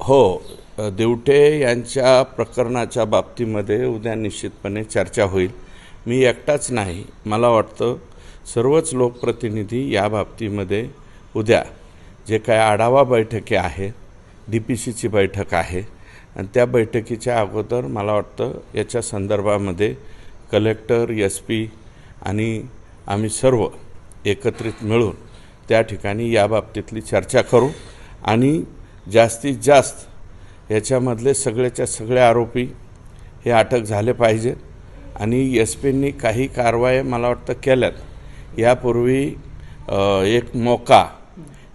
हो देवटे यांच्या प्रकरणाच्या बाबतीमध्ये उद्या निश्चितपणे चर्चा होईल. मी एकटाच नाही. मला वाटतं सर्वच लोकप्रतिनिधी या बाबतीमध्ये उद्या जे काय आढावा बैठकी आहे डी पी सीची बैठक आहे आणि त्या बैठकीच्या अगोदर मला वाटतं याच्या संदर्भामध्ये कलेक्टर एस पी आणि आम्ही सर्व एकत्रित मिळून त्या ठिकाणी या बाबतीतली चर्चा करू आणि जास्तीत जास्त याच्यामधले सगळ्याच्या सगळे आरोपी हे अटक झाले पाहिजे. आणि एस पींनी काही कारवाया मला वाटतं केल्यात. यापूर्वी एक मोका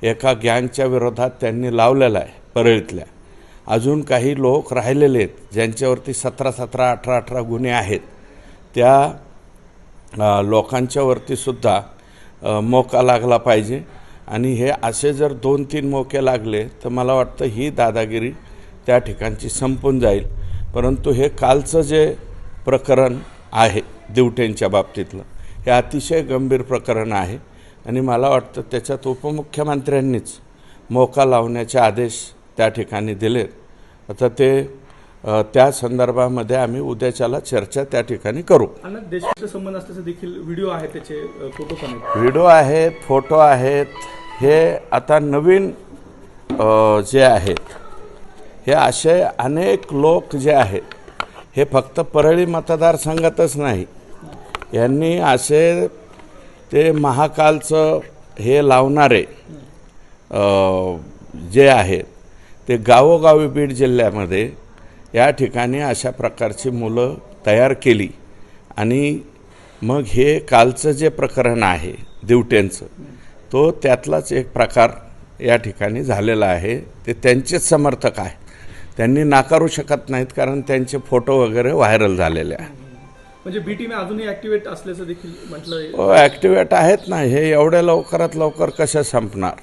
एका गँगच्या विरोधात त्यांनी लावलेला आहे परळीतल्या. अजून काही लोक राहिलेले आहेत ज्यांच्यावरती सतरा सतरा अठरा अठरा गुन्हे आहेत. त्या लोकांच्यावरतीसुद्धा मोका लागला पाहिजे. आणि हे असे जर दोन तीन मोके लागले तर मला वाटतं ही दादागिरी त्या ठिकाणची संपून जाईल. परंतु हे कालचं जे प्रकरण आहे दिवटेंच्या बाबतीतलं हे अतिशय गंभीर प्रकरण आहे. आणि मला वाटतं त्याच्यात उपमुख्यमंत्र्यांनीच मोका लावण्याचे आदेश त्या ठिकाणी दिलेत. आता ते त्या संदर्भामध्ये आम्ही उद्याच्याला चर्चा त्या ठिकाणी करू. संबंध असल्याचे देखील व्हिडिओ आहे त्याचे फोटो व्हिडिओ आहेत फोटो आहेत हे आता नवीन जे आहेत हे असे अनेक लोक जे आहेत हे फक्त परळी मतदारसंघातच नाही. यांनी असे ते महाकालचं हे लावणारे जे आहेत ते गावोगावी बीड जिल्ह्यामध्ये या ठिकाणी अशा प्रकारची मुलं तयार केली. आणि मग हे कालचं जे प्रकरण आहे दिवट्यांचं तो त्यातलाच एक प्रकार या ठिकाणी झालेला आहे. ते त्यांचेच समर्थक आहे. त्यांनी नाकारू शकत नाहीत कारण त्यांचे फोटो वगैरे व्हायरल झालेले आहेत म्हणजे बी टीम अजूनही ऍक्टिव्हेट असल्याचं देखील म्हटलं हो ॲक्टिवेट आहेत ना. हे एवढ्या लवकरात लवकर कशा संपणार?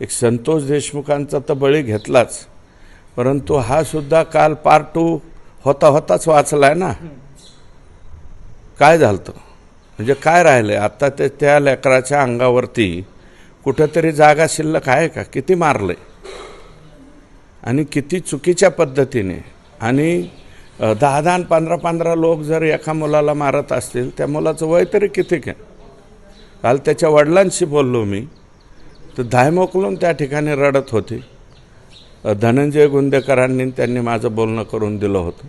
एक संतोष देशमुखांचा तर बळी घेतलाच. परंतु हा सुद्धा काल पार्ट टू होता होताच वाचलाय ना. काय झालं म्हणजे काय राहिलं? आता ते त्या लेकराच्या अंगावरती कुठंतरी जागा शिल्लक आहे का? किती मारलंय आणि किती चुकीच्या पद्धतीने? आणि दहा दहा पंधरा पंधरा लोक जर एका मुलाला मारत असतील त्या मुलाचं वय तरी किती काय? काल त्याच्या वडिलांशी बोललो मी. तर धाय मोकलून त्या ठिकाणी रडत होती. धनंजय गुंदेकरांनी त्यांनी माझं बोलणं करून दिलं होतं.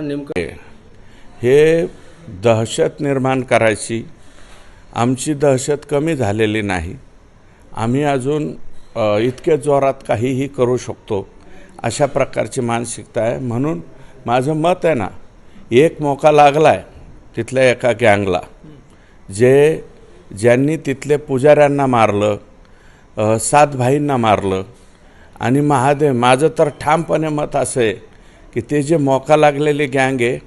नेमकं हे दहशत निर्माण करायची आमची दहशत कमी झालेली नाही. आम्ही अजून इतक्या इतके जोरात काहीही करू शकतो अशा प्रकारची मानसिकता आहे. म्हणून माझं मत आहे ना एक मोका लागला आहे तिथल्या एका गँगला. जे ज्यांनी तिथले पुजाऱ्यांना मारलं सात भाईंना मारलं आणि महादेव माझं तर ठामपणे मत असं आहे की ते जे मोका लागलेली गँग आहे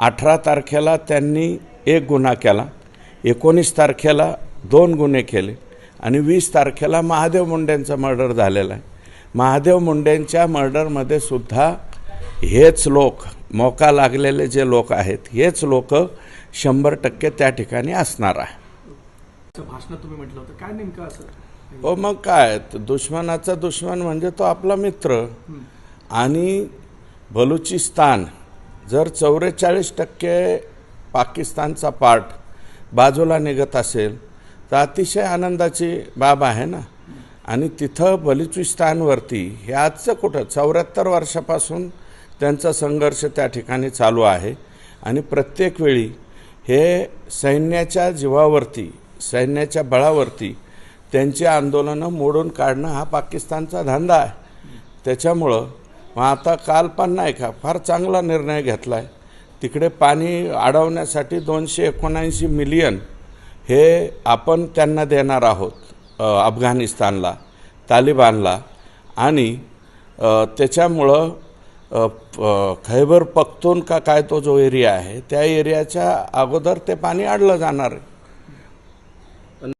अठरा तारखेला त्यांनी एक गुन्हा केला एकोणीस तारखेला दोन गुन्हे केले आणि वीस तारखेला महादेव मुंडेंचा मर्डर झालेला आहे. महादेव मुंडेंच्या मर्डरमध्ये सुद्धा हेच लोक मोका लागलेले जे लोक आहेत हेच लोक शंभर टक्के त्या ठिकाणी असणार आहे. भाषणात तुम्ही म्हटलं होतं. काय नेमकं असं? हो मग काय? दुश्मनाचा दुश्मन म्हणजे तो आपला मित्र. आणि बलुचिस्तान जर चौवेचाळीस टक्के पाकिस्तानचा पार्ट बाजूला निघत असेल तर अतिशय आनंदाची बाब आहे ना? आणि तिथं बलुचिस्तानवरती हे आजचं कुठं? चौऱ्याहत्तर वर्षापासून त्यांचा संघर्ष त्या ठिकाणी चालू आहे. आणि प्रत्येक वेळी हे सैन्याच्या जीवावरती सैन्याच्या बळावरती त्यांची आंदोलनं मोडून काढणं हा पाकिस्तानचा धंदा आहे. त्याच्यामुळं मग आता काल पण नाही का? फार चांगला निर्णय घेतला आहे तिकडे पाणी अडवण्यासाठी दोनशे एकोणऐंशी मिलियन हे आपण त्यांना देणार आहोत अफगाणिस्तानला तालिबानला. आणि त्याच्यामुळं खैबर पख्तून का काय तो जो एरिया आहे त्या एरियाच्या अगोदर ते पाणी अडलं जाणार आहे.